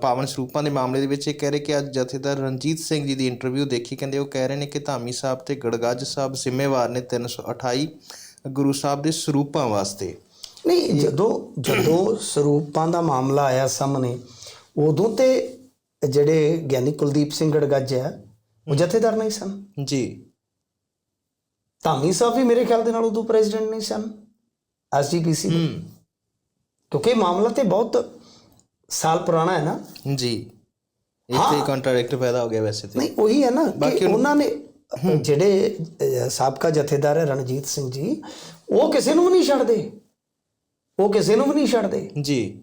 ਪਾਵਨ ਸਰੂਪਾਂ ਦੇ ਮਾਮਲੇ ਦੇ ਵਿੱਚ ਇਹ ਕਹਿ ਰਹੇ ਕਿ ਅੱਜ ਜਥੇਦਾਰ ਰਣਜੀਤ ਸਿੰਘ ਜੀ ਦੀ ਇੰਟਰਵਿਊ ਦੇਖੀ ਕਹਿੰਦੇ ਉਹ ਕਹਿ ਰਹੇ ਨੇ ਕਿ ਧਾਮੀ ਸਾਹਿਬ ਤੇ ਗੜਗੱਜ ਸਾਹਿਬ ਜ਼ਿੰਮੇਵਾਰ ਨੇ 328 ਗੁਰੂ ਸਾਹਿਬ ਦੇ ਸਰੂਪਾਂ ਵਾਸਤੇ। ਨਹੀਂ ਜਦੋਂ ਜਦੋਂ ਸਰੂਪਾਂ ਦਾ ਮਾਮਲਾ ਆਇਆ ਸਾਹਮਣੇ ਉਦੋਂ ਤੇ ਜਿਹੜੇ ਗਿਆਨੀ ਕੁਲਦੀਪ ਸਿੰਘ ਗੜਗੱਜ ਹੈ ਉਹ ਜਥੇਦਾਰ ਨਹੀਂ ਸਨ। ਜੀ। ਧਾਮੀ ਸਾਹਿਬ ਵੀ ਮੇਰੇ ਖਿਆਲ ਦੇ ਨਾਲ ਉਦੋਂ ਪ੍ਰੈਜ਼ੀਡੈਂਟ ਨਹੀਂ ਸਨ। ਐਸਜੀਪੀਸੀ ਕਿਉਂਕਿ ਮਾਮਲਾ ਤੇ ਬਹੁਤ ਸਾਲ ਪੁਰਾਣਾ ਹੈ ਨਾ? ਜੀ। ਇੱਥੇ ਕੰਟਰੈਕਟ ਪੈਦਾ ਹੋ ਗਿਆ ਵੈਸੇ ਤੇ। ਨਹੀਂ ਉਹੀ ਹੈ ਨਾ ਕਿ ਉਹਨਾਂ ਨੇ ਜਿਹੜੇ ਸਾਬਕਾ ਜਥੇਦਾਰ ਹੈ ਰਣਜੀਤ ਸਿੰਘ ਜੀ ਉਹ ਕਿਸੇ ਨੂੰ ਵੀ ਨਹੀਂ ਛੱਡਦੇ। ਉਹ ਕਿਸੇ ਨੂੰ ਵੀ ਨਹੀਂ ਛੱਡਦੇ। ਜੀ।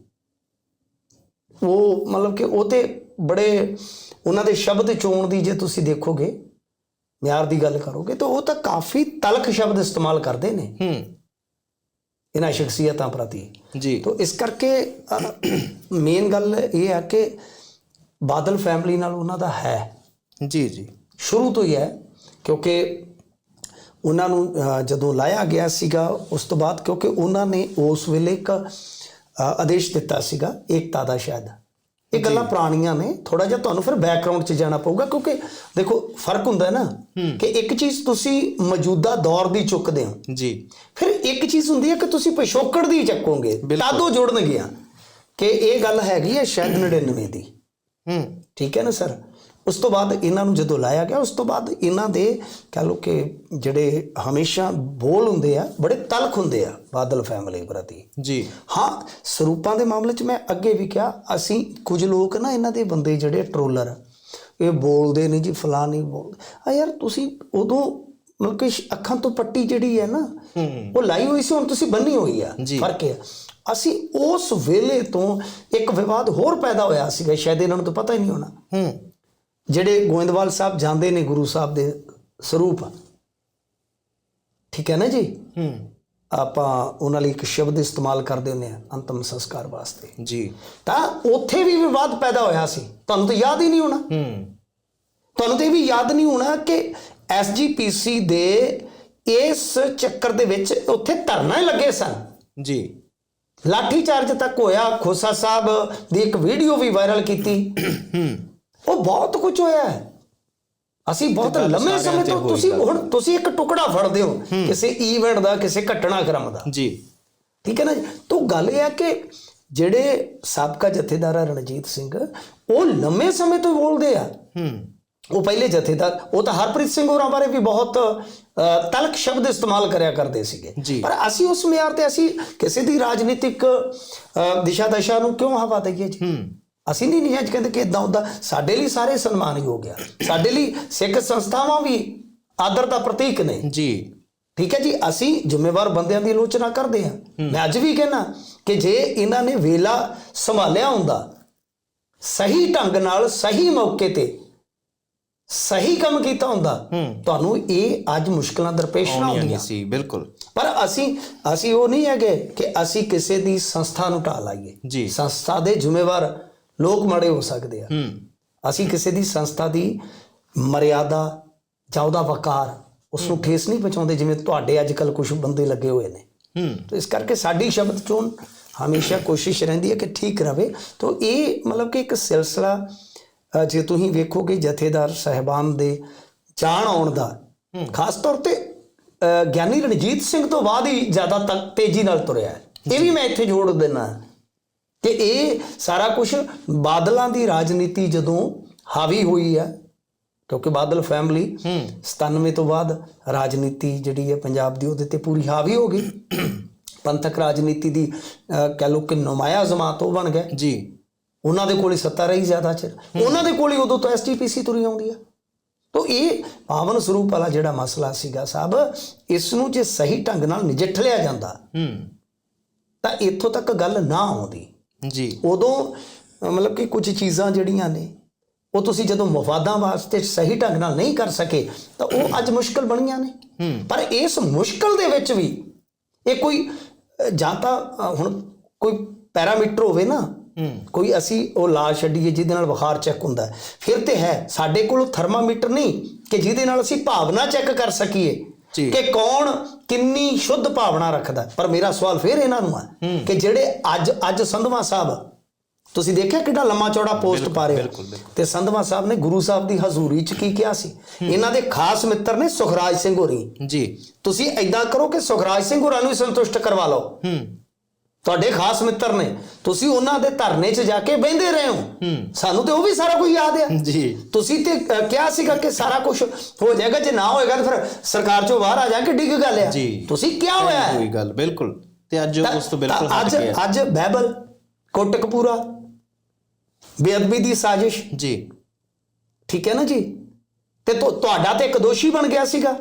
ਉਹ ਮਤਲਬ ਕਿ ਉਹ ਤੇ ਬੜੇ ਉਹਨਾਂ ਦੇ ਸ਼ਬਦ ਚੋਣ ਦੀ ਜੇ ਤੁਸੀਂ ਦੇਖੋਗੇ ਮਿਆਰ ਦੀ ਗੱਲ ਕਰੋਗੇ ਤਾਂ ਉਹ ਤਾਂ ਕਾਫੀ ਤਲਖ ਸ਼ਬਦ ਇਸਤੇਮਾਲ ਕਰਦੇ ਨੇ। ਹੂੰ। ਇਹਨਾਂ ਸ਼ਖਸੀਅਤਾਂ ਪ੍ਰਤੀ। ਜੀ। ਤਾਂ ਇਸ ਕਰਕੇ ਮੇਨ ਗੱਲ ਇਹ ਹੈ ਕਿ ਬਾਦਲ ਫੈਮਿਲੀ ਨਾਲ ਉਹਨਾਂ ਦਾ ਹੈ। ਜੀ ਜੀ। ਸ਼ੁਰੂ ਤੋਂ ਹੀ ਹੈ ਕਿਉਂਕਿ ਉਹਨਾਂ ਨੂੰ ਜਦੋਂ ਲਾਇਆ ਗਿਆ ਸੀਗਾ ਉਸ ਤੋਂ ਬਾਅਦ ਕਿਉਂਕਿ ਉਹਨਾਂ ਨੇ ਉਸ ਵੇਲੇ ਇੱਕ ਆਦੇਸ਼ ਦਿੱਤਾ ਸੀਗਾ ਏਕਤਾ ਦਾ ਸ਼ਾਇਦ। ਇਹ ਗੱਲਾਂ ਪੁਰਾਣੀਆਂ ਨੇ ਥੋੜਾ ਜਿਹਾ ਤੁਹਾਨੂੰ ਫਿਰ ਬੈਕਗ੍ਰਾਉਂਡ 'ਚ ਜਾਣਾ ਪਊਗਾ ਕਿਉਂਕਿ ਦੇਖੋ ਫ਼ਰਕ ਹੁੰਦਾ ਹੈ ਨਾ ਕਿ ਇੱਕ ਚੀਜ਼ ਤੁਸੀਂ ਮੌਜੂਦਾ ਦੌਰ ਦੀ ਚੁੱਕਦੇ ਹੋ। ਜੀ। ਫਿਰ ਇੱਕ ਚੀਜ਼ ਹੁੰਦੀ ਹੈ ਕਿ ਤੁਸੀਂ ਪਿਛੋਕੜ ਦੀ ਚੱਕੋਗੇ ਤਾਦੋਂ ਜੁੜਨਗੀਆਂ। ਕਿ ਇਹ ਗੱਲ ਹੈਗੀ ਹੈ ਸ਼ਾਇਦ 99 ਦੀ। ਹੂੰ। ਠੀਕ ਹੈ ਨਾ ਸਰ? ਉਸ ਤੋਂ ਬਾਅਦ ਇਹਨਾਂ ਨੂੰ ਜਦੋਂ ਲਾਇਆ ਗਿਆ ਉਸ ਤੋਂ ਬਾਅਦ ਇਹਨਾਂ ਦੇ ਕਹ ਲਓ ਕਿ ਜਿਹੜੇ ਹਮੇਸ਼ਾ ਬੋਲ ਹੁੰਦੇ ਆ ਬੜੇ ਤਲਖ ਹੁੰਦੇ ਆ ਬਾਦਲ ਫੈਮਿਲੀ ਪ੍ਰਤੀ। ਜੀ। ਹਾਂ ਸਰੂਪਾਂ ਦੇ ਮਾਮਲੇ 'ਚ ਮੈਂ ਅੱਗੇ ਵੀ ਕਿਹਾ ਅਸੀਂ ਕੁਝ ਲੋਕ ਨਾ ਇਹਨਾਂ ਦੇ ਬੰਦੇ ਜਿਹੜੇ ਟਰੋਲਰ ਇਹ ਬੋਲਦੇ ਨੇ ਜੀ ਫਲਾਂ ਨਹੀਂ ਬੋਲਦੇ ਆ ਯਾਰ ਤੁਸੀਂ ਉਦੋਂ ਮਤਲਬ ਕਿ ਅੱਖਾਂ ਤੋਂ ਪੱਟੀ ਜਿਹੜੀ ਹੈ ਨਾ ਉਹ ਲਾਈ ਹੋਈ ਸੀ ਹੁਣ ਤੁਸੀਂ ਬੰਨੀ ਹੋਈ ਆ। ਫ਼ਰਕ ਹੈ ਅਸੀਂ ਉਸ ਵੇਲੇ ਤੋਂ ਇੱਕ ਵਿਵਾਦ ਹੋਰ ਪੈਦਾ ਹੋਇਆ ਸੀਗਾ ਸ਼ਾਇਦ ਇਹਨਾਂ ਨੂੰ ਤਾਂ ਪਤਾ ਹੀ ਨਹੀਂ ਹੋਣਾ। ਹੂੰ। ਜਿਹੜੇ ਗੋਇੰਦਵਾਲ ਸਾਹਿਬ ਜਾਂਦੇ ਨੇ ਗੁਰੂ ਸਾਹਿਬ ਦੇ ਸਰੂਪ। ਠੀਕ ਹੈ ਨਾ ਜੀ? ਹੂੰ। ਆਪਾਂ ਉਹਨਾਂ ਲਈ ਇੱਕ ਸ਼ਬਦ ਇਸਤੇਮਾਲ ਕਰਦੇ ਹੁੰਦੇ ਆ ਅੰਤਮ ਸੰਸਕਾਰ ਵਾਸਤੇ। ਜੀ। ਤਾਂ ਉੱਥੇ ਵੀ ਵਿਵਾਦ ਪੈਦਾ ਹੋਇਆ ਸੀ। ਤੁਹਾਨੂੰ ਤਾਂ ਯਾਦ ਹੀ ਨਹੀਂ ਹੋਣਾ। ਹੂੰ। ਤੁਹਾਨੂੰ ਤਾਂ ਇਹ ਵੀ ਯਾਦ ਨਹੀਂ ਹੋਣਾ ਕਿ ਐਸਜੀਪੀਸੀ ਦੇ ਇਸ ਚੱਕਰ ਦੇ ਵਿੱਚ ਉੱਥੇ ਧਰਨਾ ਲੱਗੇ ਸਨ। ਜੀ। ਲਾਠੀ ਚਾਰਜ ਤੱਕ ਹੋਇਆ। ਖੋਸਾ ਸਾਹਿਬ ਦੀ ਇੱਕ ਵੀਡੀਓ ਵੀ ਵਾਇਰਲ ਕੀਤੀ। ਹੂੰ। ਉਹ ਬਹੁਤ ਕੁਝ ਹੋਇਆ ਹੈ। ਅਸੀਂ ਬਹੁਤ ਲੰਮੇ ਸਮੇਂ ਤੇ ਤੁਸੀਂ। ਹੁਣ ਤੁਸੀਂ ਇੱਕ ਟੁਕੜਾ ਫੜਦੇ ਹੋ ਕਿਸੇ ਈਵੈਂਟ ਦਾ ਕਿਸੇ ਘਟਨਾਕ੍ਰਮ ਦਾ। ਜੀ। ਠੀਕ ਹੈ ਨਾ ਤੋਂ ਗੱਲ ਇਹ ਹੈ ਕਿ ਜਿਹੜੇ ਸਾਬਕਾ ਜਥੇਦਾਰ ਰਣਜੀਤ ਸਿੰਘ ਉਹ ਲੰਮੇ ਸਮੇਂ ਤੋਂ ਬੋਲਦੇ ਆ। ਹੂੰ। ਉਹ ਪਹਿਲੇ ਜਥੇਦਾਰ ਉਹ ਤਾਂ ਹਰਪ੍ਰੀਤ ਸਿੰਘ ਹੋਰਾਂ ਬਾਰੇ ਵੀ ਬਹੁਤ ਅ, ਤਲਖ ਸ਼ਬਦ ਇਸਤੇਮਾਲ ਕਰਿਆ ਕਰਦੇ ਸੀਗੇ। ਪਰ ਅਸੀਂ ਉਸ ਮਿਆਰ ਤੇ ਅਸੀਂ ਕਿਸੇ ਦੀ ਰਾਜਨੀਤਿਕ ਦਿਸ਼ਾ ਦਸ਼ਾ ਨੂੰ ਕਿਉਂ ਹਵਾ ਦਈਏ ਜੀ? ਹੂੰ। ਅਸੀਂ ਨਹੀਂ ਨਹੀਂ ਅੱਜ ਕਹਿੰਦੇ ਕਿ ਇਦਾਂ ਹੁੰਦਾ। ਸਾਡੇ ਲਈ ਸਾਰੇ ਸਨਮਾਨਯੋਗ ਆ। ਸਾਡੇ ਲਈ ਸਿੱਖ ਸੰਸਥਾਵਾਂ ਵੀ ਆਦਰ ਦਾ ਪ੍ਰਤੀਕ ਨੇ। ਜੀ। ਠੀਕ ਹੈ ਜੀ ਅਸੀਂ ਜ਼ਿੰਮੇਵਾਰ ਬੰਦਿਆਂ ਦੀ ਆਲੋਚਨਾ ਕਰਦੇ ਹਾਂ। ਮੈਂ ਅੱਜ ਵੀ ਕਹਿਣਾ ਕਿ ਜੇ ਇਹਨਾਂ ਨੇ ਵੇਲਾ ਸੰਭਾਲਿਆ ਹੁੰਦਾ ਸਹੀ ਢੰਗ ਨਾਲ ਸਹੀ ਮੌਕੇ ਤੇ ਸਹੀ ਕੰਮ ਕੀਤਾ ਹੁੰਦਾ ਹੂੰ। ਤੁਹਾਨੂੰ ਇਹ ਅੱਜ ਮੁਸ਼ਕਲਾਂ ਦਰਪੇਸ਼ ਨਾ ਹੁੰਦੀਆਂ। ਸੀ ਬਿਲਕੁਲ। ਪਰ ਅਸੀਂ ਅਸੀਂ ਉਹ ਨਹੀਂ ਹੈਗੇ ਕਿ ਅਸੀਂ ਕਿਸੇ ਦੀ ਸੰਸਥਾ ਨੂੰ ਢਾ ਲਾਈਏ। ਸੰਸਥਾ ਦੇ ਜ਼ਿੰਮੇਵਾਰ ਲੋਕ ਮਾੜੇ ਹੋ ਸਕਦੇ ਆ। ਅਸੀਂ ਕਿਸੇ ਦੀ ਸੰਸਥਾ ਦੀ ਮਰਿਆਦਾ ਜਾਂ ਉਹਦਾ ਵਕਾਰ ਉਸ ਨੂੰ ਠੇਸ ਨਹੀਂ ਪਹੁੰਚਾਉਂਦੇ ਜਿਵੇਂ ਤੁਹਾਡੇ ਅੱਜ ਕੱਲ ਕੁਝ ਬੰਦੇ ਲੱਗੇ ਹੋਏ ਨੇ। ਹੂੰ। ਤੋ ਇਸ ਕਰਕੇ ਸਾਡੀ ਸ਼ਬਦ ਚੋਣ ਹਮੇਸ਼ਾ ਕੋਸ਼ਿਸ਼ ਰਹਿੰਦੀ ਹੈ ਕਿ ਠੀਕ ਰਵੇ। ਤੋ ਇਹ ਮਤਲਬ ਕਿ ਇੱਕ ਸਿਲਸਿਲਾ ਜੇ ਤੁਸੀਂ ਵੇਖੋਗੇ ਜਥੇਦਾਰ ਸਹਿਬਾਨ ਦੇ ਜਾਣ ਆਉਣ ਦਾ ਖਾਸ ਤੌਰ ਤੇ ਗਿਆਨੀ ਰਣਜੀਤ ਸਿੰਘ ਤੋਂ ਬਾਅਦ ਹੀ ਜ਼ਿਆਦਾ ਤੇਜ਼ੀ ਨਾਲ ਤੁਰਿਆ ਇਹ ਵੀ ਮੈਂ ਇੱਥੇ ਜੋੜ ਦੇਣਾ ਕਿ ਇਹ ਸਾਰਾ ਕੁਝ ਬਾਦਲਾਂ ਦੀ ਰਾਜਨੀਤੀ ਜਦੋਂ ਹਾਵੀ ਹੋਈ ਹੈ ਕਿਉਂਕਿ ਬਾਦਲ ਫੈਮਿਲੀ ਹੂੰ। 97 ਤੋਂ ਬਾਅਦ ਰਾਜਨੀਤੀ ਜਿਹੜੀ ਹੈ ਪੰਜਾਬ ਦੀ ਉਹਦੇ ਤੇ ਪੂਰੀ ਹਾਵੀ ਹੋ ਗਈ। ਪੰਥਕ ਰਾਜਨੀਤੀ ਦੀ ਕਹਿ ਲਓ ਕਿ ਨੁਮਾਇਆ ਜਮਾਤ ਉਹ ਬਣ ਗਏ। ਜੀ। ਉਹਨਾਂ ਦੇ ਕੋਲ ਹੀ ਸੱਤਾ ਰਹੀ ਜ਼ਿਆਦਾ ਚਿਰ। ਉਹਨਾਂ ਦੇ ਕੋਲ ਹੀ ਉਦੋਂ ਤੋਂ ਐਸਟੀਪੀਸੀ ਤੁਰੀ ਆਉਂਦੀ ਆ ਤੋ ਇਹ ਪਾਵਨ ਸਰੂਪ ਵਾਲਾ ਜਿਹੜਾ ਮਸਲਾ ਸੀਗਾ ਸਾਹਿਬ ਇਸ ਨੂੰ ਜੇ ਸਹੀ ਢੰਗ ਨਾਲ ਨਜਿੱਠ ਲਿਆ ਜਾਂਦਾ ਹੂੰ। ਤਾਂ ਇੱਥੋਂ ਤੱਕ ਗੱਲ ਨਾ ਆਉਂਦੀ। ਜੀ ਉਦੋਂ ਮਤਲਬ ਕਿ ਕੁਝ ਚੀਜ਼ਾਂ ਜਿਹੜੀਆਂ ਨੇ ਉਹ ਤੁਸੀਂ ਜਦੋਂ ਮਫਾਦਾਂ ਵਾਸਤੇ ਸਹੀ ਢੰਗ ਨਾਲ ਨਹੀਂ ਕਰ ਸਕੇ ਤਾਂ ਉਹ ਅੱਜ ਮੁਸ਼ਕਲ ਬਣੀਆਂ ਨੇ ਪਰ ਇਸ ਮੁਸ਼ਕਲ ਦੇ ਵਿੱਚ ਵੀ ਇਹ ਕੋਈ ਜਾਂ ਤਾਂ ਹੁਣ ਕੋਈ ਪੈਰਾਮੀਟਰ ਹੋਵੇ ਨਾ ਕੋਈ ਅਸੀਂ ਉਹ ਲਾ ਛੱਡੀਏ ਜਿਹਦੇ ਨਾਲ ਬੁਖਾਰ ਚੈੱਕ ਹੁੰਦਾ। ਫਿਰ ਤੇ ਹੈ ਸਾਡੇ ਕੋਲ ਥਰਮਾਮੀਟਰ ਨਹੀਂ ਕਿ ਜਿਹਦੇ ਨਾਲ ਅਸੀਂ ਭਾਵਨਾ ਚੈੱਕ ਕਰ ਸਕੀਏ। ਕਿ ਕੌਣ ਕਿੰਨੀ ਸ਼ੁੱਧ ਭਾਵਨਾ ਰੱਖਦਾ। ਪਰ ਮੇਰਾ ਸਵਾਲ ਫਿਰ ਇਹਨਾਂ ਨੂੰ ਹੈ। ਕਿ ਜਿਹੜੇ ਅੱਜ ਅੱਜ ਸੰਧਵਾ ਸਾਹਿਬ ਤੁਸੀਂ ਦੇਖਿਆ ਕਿੰਨਾ ਲੰਮਾ ਚੌੜਾ ਪੋਸਟ ਪਾ ਰਹੇ। ਤੇ ਸੰਧਵਾ ਸਾਹਿਬ ਨੇ ਗੁਰੂ ਸਾਹਿਬ ਦੀ ਹਜ਼ੂਰੀ 'ਚ ਕੀ ਕਿਹਾ ਸੀ? ਇਹਨਾਂ ਦੇ ਖਾਸ ਮਿੱਤਰ ਨੇ ਸੁਖਰਾਜ ਸਿੰਘ ਹੋਰੀ। ਜੀ। ਤੁਸੀਂ ਐਦਾਂ ਕਰੋ ਕਿ ਸੁਖਰਾਜ ਸਿੰਘ ਹੋਰਾਂ ਨੂੰ ਸੰਤੁਸ਼ਟ ਕਰਵਾ ਲਓ। ਹੂੰ। ਤੁਹਾਡੇ ਖਾਸ ਮਿੱਤਰ ਨੇ। ਤੁਸੀਂ ਉਹਨਾਂ ਦੇ ਧਰਨੇ 'ਚ ਜਾ ਕੇ ਬਹਿੰਦੇ ਰਹੇ ਹੋ। ਸਾਨੂੰ ਤੇ ਉਹ ਵੀ ਸਾਰਾ ਕੁਝ ਯਾਦ ਆ। ਜੀ। ਤੁਸੀਂ ਤੇ ਕਿਹਾ ਸੀਗਾ ਕਿ ਸਾਰਾ ਕੁਝ ਹੋ ਜਾਏਗਾ ਜੇ ਨਾ ਹੋਏਗਾ ਤਾਂ ਫਿਰ ਸਰਕਾਰ ਚੋਂ ਬਾਹਰ ਆ ਜਾ ਕੇ ਡਿੱਗ ਗੱਲ ਆ। ਤੁਸੀਂ ਕਿਹਾ ਹੋਇਆ ਹੈ। ਕੋਈ ਗੱਲ ਬਿਲਕੁਲ। ਤੇ ਅੱਜ ਉਸ ਤੋਂ ਬਿਲਕੁਲ ਅੱਜ ਅੱਜ ਬਾਈਬਲ ਕੋਟਕਪੂਰਾ ਬੇਅਦਬੀ ਦੀ ਸਾਜ਼ਿਸ਼। ਜੀ। ਠੀਕ ਹੈ ਨਾ ਜੀ? ਤੁ- ਤੁਹਾਡਾ ਤੇ ਇੱਕ ਦੋਸ਼ੀ ਬਣ ਗਿਆ ਸੀਗਾ।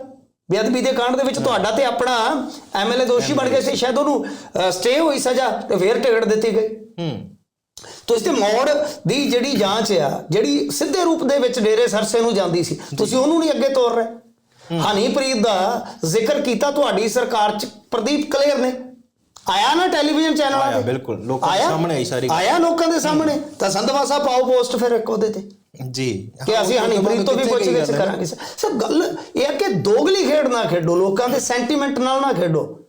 ਬੇਅਦਬੀ ਦੇ ਕਾਂਡ ਦੇ ਵਿੱਚ ਤੁਹਾਡਾ ਤੇ ਆਪਣਾ ਐਮਐਲਏ ਦੋਸ਼ੀ ਬਣ ਗਿਆ ਸੀ। ਸ਼ਾਇਦ ਉਹਨੂੰ ਸਟੇ ਹੋਈ ਸਜ਼ਾ ਤੇ ਫੇਰ ਟਿਕਟ ਦਿੱਤੀ ਗਈ। ਹੂੰ। ਤੁਸੀਂ ਤੇ ਮੋੜ ਦੀ ਜਿਹੜੀ ਜਾਂਚ ਆ ਜਿਹੜੀ ਸਿੱਧੇ ਰੂਪ ਦੇ ਵਿੱਚ ਡੇਰੇ ਸਰਸੇ ਨੂੰ ਜਾਂਦੀ ਸੀ ਤੁਸੀਂ ਉਹਨੂੰ ਨਹੀਂ ਅੱਗੇ ਤੋਰ ਰਹੇ। ਹਨੀਪ੍ਰੀਤ ਦਾ ਜ਼ਿਕਰ ਕੀਤਾ ਤੁਹਾਡੀ ਸਰਕਾਰ ਚ ਪ੍ਰਦੀਪ ਕਲੇਰ ਨੇ। ਆਇਆ ਨਾ ਟੈਲੀਵਿਜ਼ਨ ਚੈਨਲਾਂ ਆਇਆ ਬਿਲਕੁਲ। ਲੋਕਾਂ ਦੇ ਆਇਆ? ਸਾਹਮਣੇ ਆਈ ਸਾਰੀ ਆਇਆ ਲੋਕਾਂ ਦੇ ਸਾਹਮਣੇ? ਤਾਂ ਸੰਧਵਾ ਸਾਹਿਬ ਪਾਓ ਪੋਸਟ ਫਿਰ ਇੱਕ ਉਹਦੇ ਤੇ। ਜੀ। ਕਿ ਅਸੀਂ ਹਨੀਪ੍ਰੀਤ ਤੋਂ ਵੀ ਪੁੱਛ ਗਿੱਛ ਕਰਾਂਗੇ। ਸਰ ਗੱਲ ਇਹ ਹੈ ਕਿ ਦੋਗਲੀ ਖੇਡ ਨਾ ਖੇਡੋ ਲੋਕਾਂ ਦੇ ਸੈਂਟੀਮੈਂਟ ਨਾਲ ਨਾ ਖੇਡੋ।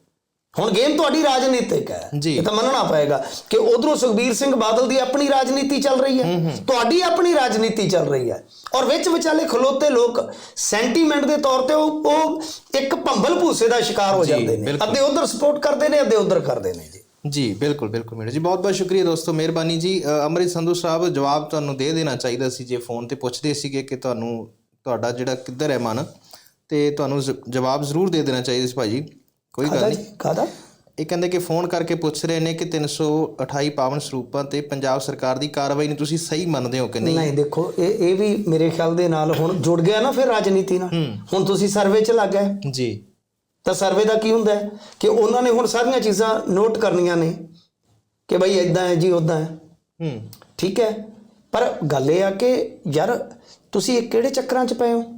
ਹੁਣ ਗੇਮ ਤੁਹਾਡੀ ਰਾਜਨੀਤਿਕ ਹੈ। ਇਹ ਤਾਂ ਮੰਨਣਾ ਪਏਗਾ ਕਿ ਉਧਰੋਂ ਸੁਖਬੀਰ ਸਿੰਘ ਬਾਦਲ ਦੀ ਆਪਣੀ ਰਾਜਨੀਤੀ ਚੱਲ ਰਹੀ ਹੈ। ਤੁਹਾਡੀ ਆਪਣੀ ਰਾਜਨੀਤੀ ਚੱਲ ਰਹੀ ਹੈ। ਔਰ ਵਿੱਚ ਵਿਚਾਲੇ ਖਲੋਤੇ ਲੋਕ ਸੈਂਟੀਮੈਂਟ ਦੇ ਤੌਰ ਤੇ ਉਹ ਇੱਕ ਭੰਬਲ ਭੂਸੇ ਦਾ ਸ਼ਿਕਾਰ ਹੋ ਜਾਂਦੇ ਨੇ। ਅੱਧੇ ਉਧਰ ਸਪੋਰਟ ਕਰਦੇ ਨੇ ਅੱਧੇ ਉਧਰ ਕਰਦੇ ਨੇ ਜੀ। ਜੀ ਬਿਲਕੁਲ ਬਿਲਕੁਲ ਮੇਰਾ ਜੀ। ਬਹੁਤ ਬਹੁਤ ਸ਼ੁਕਰੀਆ ਦੋਸਤੋ ਮਿਹਰਬਾਨੀ ਜੀ। ਅੰਮ੍ਰਿਤ ਸੰਧੂ ਸਾਹਿਬ ਜਵਾਬ ਤੁਹਾਨੂੰ ਦੇ ਦੇਣਾ ਚਾਹੀਦਾ ਸੀ ਜੇ ਫੋਨ ਤੇ ਪੁੱਛਦੇ ਸੀਗੇ ਕਿ ਤੁਹਾਨੂੰ ਤੁਹਾਡਾ ਜਿਹੜਾ ਕਿੱਧਰ ਹੈ ਮਨ ਤੇ ਤੁਹਾਨੂੰ ਜਵਾਬ ਜ਼ਰੂਰ ਦੇ ਦੇਣਾ ਚਾਹੀਦਾ ਸੀ ਭਾਜੀ। ਕੋਈ ਗੱਲ ਨਹੀਂ। ਕਾਦਾ ਇਹ ਕਹਿੰਦੇ ਕਿ ਫੋਨ ਕਰਕੇ ਪੁੱਛ ਰਹੇ ਨੇ ਕਿ 328 ਪਾਵਨ ਸਰੂਪਾਂ ਤੇ ਪੰਜਾਬ ਸਰਕਾਰ ਦੀ ਕਾਰਵਾਈ ਨੂੰ ਤੁਸੀਂ ਸਹੀ ਮੰਨਦੇ ਹੋ ਕਿ ਨਹੀਂ? ਨਹੀਂ ਦੇਖੋ ਇਹ ਇਹ ਵੀ ਮੇਰੇ ਖਿਆਲ ਦੇ ਨਾਲ ਹੁਣ ਜੁੜ ਗਿਆ ਨਾ ਫਿਰ ਰਾਜਨੀਤੀ ਨਾਲ। ਹੁਣ ਤੁਸੀਂ ਸਰਵੇ 'ਚ ਲੱਗ ਗਏ। ਜੀ। ਤਾਂ ਸਰਵੇ ਦਾ ਕੀ ਹੁੰਦਾ ਕਿ ਉਹਨਾਂ ਨੇ ਹੁਣ ਸਾਰੀਆਂ ਚੀਜ਼ਾਂ ਨੋਟ ਕਰਨੀਆਂ ਨੇ ਕਿ ਬਈ ਇਦਾਂ ਹੈ ਜੀ ਉਦਾਂ ਹੈ। ਹੂੰ। ਠੀਕ ਹੈ? ਪਰ ਗੱਲ ਇਹ ਆ ਕਿ ਯਾਰ ਤੁਸੀਂ ਇਹ ਕਿਹੜੇ ਚੱਕਰਾਂ 'ਚ ਪਏ ਹੋ?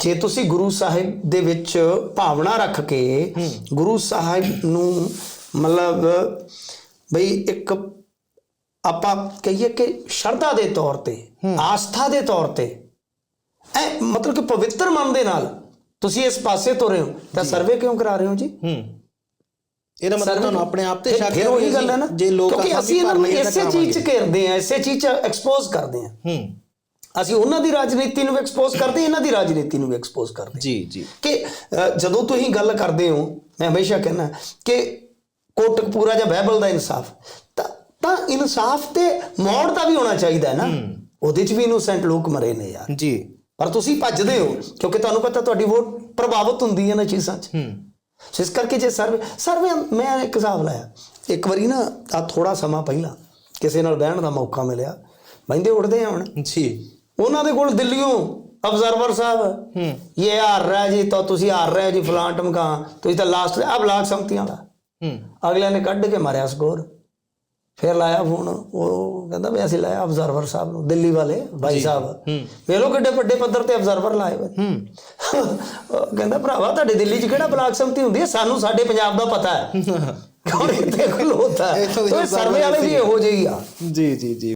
ਜੇ ਤੁਸੀਂ ਗੁਰੂ ਸਾਹਿਬ ਦੇ ਵਿੱਚ ਭਾਵਨਾ ਰੱਖ ਕੇ ਗੁਰੂ ਸਾਹਿਬ ਨੂੰ ਮਤਲਬ ਬਈ ਇੱਕ ਆਪਾਂ ਕਹੀਏ ਕਿ ਸ਼ਰਧਾ ਦੇ ਤੌਰ ਤੇ ਆਸਥਾ ਦੇ ਤੌਰ ਤੇ ਐ ਮਤਲਬ ਕਿ ਪਵਿੱਤਰ ਮਨ ਦੇ ਨਾਲ ਤੁਸੀਂ ਇਸ ਪਾਸੇ ਤੁਰੇ ਹੋ। ਤਾਂ ਸਰਵੇ ਕਿਉਂ ਕਰਾ ਰਹੇ ਹੋ ਜੀ? ਹੂੰ। ਇਹਦਾ ਮਤਲਬ ਤੁਹਾਨੂੰ ਆਪਣੇ ਆਪ ਤੇ ਸ਼ੱਕ ਫਿਰ ਉਹੀ ਗੱਲ ਹੈ ਨਾ। ਜੇ ਲੋਕ ਕਿਉਂਕਿ ਅਸੀਂ ਇਹਨਾਂ ਨੂੰ ਇਸੇ ਚੀਜ਼ 'ਚ ਘੇਰਦੇ ਆ ਇਸੇ ਚੀਜ਼ 'ਚ ਐਕਸਪੋਜ਼ ਕਰਦੇ ਆ ਹੂੰ। ਅਸੀਂ ਉਹਨਾਂ ਦੀ ਰਾਜਨੀਤੀ ਨੂੰ ਐਕਸਪੋਜ਼ ਕਰਦੇ ਇਹਨਾਂ ਦੀ ਰਾਜਨੀਤੀ ਨੂੰ ਵੀ ਐਕਸਪੋਜ਼ ਕਰਦੇ। ਜੀ ਜੀ। ਕਿ ਜਦੋਂ ਤੁਸੀਂ ਗੱਲ ਕਰਦੇ ਹੋ ਮੈਂ ਹਮੇਸ਼ਾ ਕਹਿੰਦਾ ਕਿ ਕੋਟਕਪੂਰਾ ਜਾਂ ਬਾਈਬਲ ਦਾ ਇਨਸਾਫ ਤਾਂ ਤਾਂ ਇਨਸਾਫ ਤੇ ਮੌੜ ਦਾ ਵੀ ਹੋਣਾ ਚਾਹੀਦਾ ਹੈ ਨਾ। ਉਹਦੇ 'ਚ ਵੀ ਇਨੋਸੈਂਟ ਲੋਕ ਮਰੇ ਨੇ ਯਾਰ। ਜੀ। ਪਰ ਤੁਸੀਂ ਭੱਜਦੇ ਹੋ ਕਿਉਂਕਿ ਤੁਹਾਨੂੰ ਪਤਾ ਤੁਹਾਡੀ ਵੋਟ ਪ੍ਰਭਾਵਿਤ ਹੁੰਦੀ ਹੈ ਨਾ ਚੀਜ਼ਾਂ 'ਚ। ਹੂੰ। ਇਸ ਕਰਕੇ ਜੇ ਸਰਵੇ ਸਰਵੇ ਮੈਂ ਇੱਕ ਹਿਸਾਬ ਲਾਇਆ। ਇੱਕ ਵਾਰੀ ਨਾ ਆ ਥੋੜਾ ਸਮਾਂ ਪਹਿਲਾਂ ਕਿਸੇ ਨਾਲ ਬਹਿਣ ਦਾ ਮੌਕਾ ਮਿਲਿਆ। ਬਹਿੰਦੇ ਉੱਠਦੇ ਆ ਹੁਣ। ਜੀ। ਉਹਨਾਂ ਦੇ ਕੋਲ ਦਿੱਲੀੋਂ ਅਬਜ਼ਰਵਰ ਸਾਹਿਬ। ਹੂੰ। ਇਹ ਹਾਰ ਰਿਹਾ ਜੀ ਤਾਂ ਤੁਸੀਂ ਹਾਰ ਰਹੇ ਹੋ ਜੀ ਫਲਾਂ ਟਮਕਾ ਤੁਸੀਂ ਤਾਂ ਲਾਸਟ ਆ ਬਲਾਕ ਸੰਮਤੀਆਂ ਦਾ। ਹੂੰ। ਅਗਲੇ ਨੇ ਕੱਢ ਕੇ ਮਾਰਿਆ ਸਕੋਰ। ਫਿਰ ਲਾਇਆ ਫੋਨ ਉਹ ਕਹਿੰਦਾ ਵੀ ਅਸੀਂ ਲਾਇਆ ਅਬਜ਼ਰਵਰ ਸਾਹਿਬ ਨੂੰ ਦਿੱਲੀ ਵਾਲੇ ਭਾਈ ਸਾਹਿਬ। ਵੇਖ ਲਓ ਕਿੱਡੇ ਵੱਡੇ ਪੱਧਰ ਤੇ ਅਬਜ਼ਰਵਰ ਲਾਏ ਹੋਏ। ਕਹਿੰਦਾ ਭਰਾਵਾ ਤੁਹਾਡੇ ਦਿੱਲੀ 'ਚ ਕਿਹੜਾ ਬਲਾਕ ਸੰਮਤੀ ਹੁੰਦੀ ਹੈ? ਸਾਨੂੰ ਸਾਡੇ ਪੰਜਾਬ ਦਾ ਪਤਾ ਹੈ। ਕੌਣ ਇੱਥੇ ਖਲੋਤਾ ਹੈ? ਸਰਵੇ ਵਾਲੇ ਵੀ ਇਹੋ ਜਿਹੇ ਆ। ਜੀ ਜੀ ਜੀ।